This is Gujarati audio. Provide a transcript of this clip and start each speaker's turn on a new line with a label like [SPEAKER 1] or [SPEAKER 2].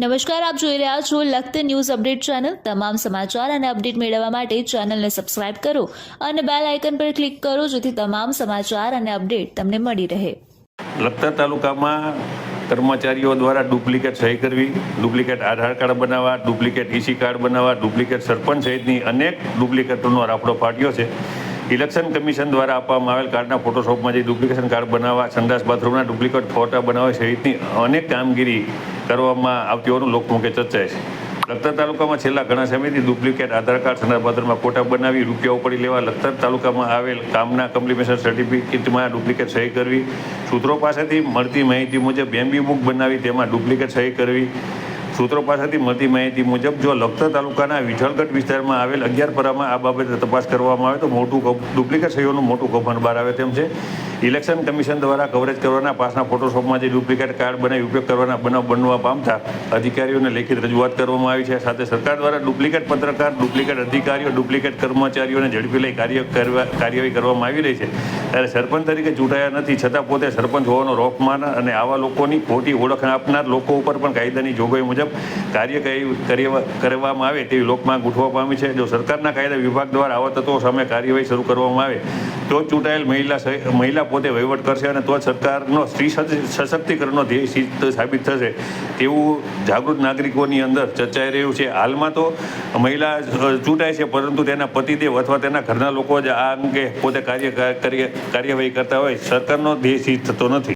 [SPEAKER 1] નમસ્કાર, આપ જોઈ રહ્યા છો લખત ન્યૂઝ અપડેટ ચેનલ. તમામ સમાચાર અને અપડેટ મેળવવા માટે ચેનલને સબસ્ક્રાઇબ કરો અને બેલ આઇકન પર ક્લિક કરો જેથી તમામ સમાચાર અને અપડેટ તમને મળી રહે.
[SPEAKER 2] લખતર તાલુકામાં કર્મચારીઓ દ્વારા ડુપ્લિકેટ સહી કરવી, ડુપ્લિકેટ આધાર કાર્ડ બનાવવા, ડુપ્લિકેટ ઈસી કાર્ડ બનાવવા, ડુપ્લિકેટ સરપંચ સહિતની અનેક ડુપ્લિકેટોનો રાફડો ફાટ્યો છે. ઇલેક્શન કમિશન દ્વારા આપવામાં આવેલ કાર્ડના ફોટોશોપમાં જે ડુપ્લિકેશન કાર્ડ બનાવવા, સંડાસ બાથરૂમના ડુપ્લિકેટ ફોટા બનાવવા સહિતની અનેક કામગીરી કરવામાં આવતી હોવાનું લોકમુખે ચર્ચાય છે. લખતર તાલુકામાં છેલ્લા ઘણા સમયથી ડુપ્લિકેટ આધાર કાર્ડ બાથરૂમમાં ફોટા બનાવી રૂપિયા ઉપાડી લેવા લખતર તાલુકામાં આવેલ કામના કમ્પ્લિમેશન સર્ટિફિકેટમાં ડુપ્લિકેટ સહી કરવી, સૂત્રો પાસેથી મળતી માહિતી મુજબ એમબી બુક બનાવી તેમાં ડુપ્લિકેટ સહી કરવી. સૂત્રો પાસેથી મળતી માહિતી મુજબ જો લખતર તાલુકાના વિઠળગઢ વિસ્તારમાં આવેલ અગિયાર પરામાં આ બાબતે તપાસ કરવામાં આવે તો મોટું ડુપ્લિકેટ સહીઓનું મોટું કૌભાંડ બહાર આવે તેમ છે. ઇલેક્શન કમિશન દ્વારા કવરેજ કરવાના પાસના ફોટોશોપમાં જે ડુપ્લિકેટ કાર્ડ બનાવી ઉપયોગ કરવાના બનાવ બનવા પામતા અધિકારીઓને લેખિત રજૂઆત કરવામાં આવી છે. સાથે સરકાર દ્વારા ડુપ્લિકેટ પત્રકાર, ડુપ્લિકેટ અધિકારીઓ, ડુપ્લિકેટ કર્મચારીઓને ઝડપી લઈ કાર્ય કાર્યવાહી કરવામાં આવી રહી છે. ત્યારે સરપંચ તરીકે ચૂંટાયા નથી. છતાં પોતે સરપંચ હોવાનો રોકમાન અને આવા લોકોની ખોટી ઓળખ આપનાર લોકો ઉપર પણ કાયદાની જોગવાઈ મુજબ કાર્ય કરી- કરી- કરવામાં આવે તેવી લોકમાં ગૂંઠવા પામી છે. જો સરકારના કાયદા વિભાગ દ્વારા આવા તત્વો સામે કાર્યવાહી શરૂ કરવામાં આવે તો ચૂંટાયેલ મહિલા મહિલા પોતે વહીવટ કરશે અને તો સરકારનો સ્ત્રી સશક્તિકરણનો ધ્યેય સિદ્ધ સાબિત થશે. તેવું જાગૃત નાગરિકોની અંદર ચર્ચાઈ રહ્યું છે. હાલમાં તો મહિલા ચૂંટાય છે, પરંતુ તેના પતિદેવ અથવા તેના ઘરના લોકો જ આ અંગે પોતે કાર્ય- કાર્યવાહી કરતા હોય. સરકારનો ધ્યેય સિદ્ધ થતો નથી.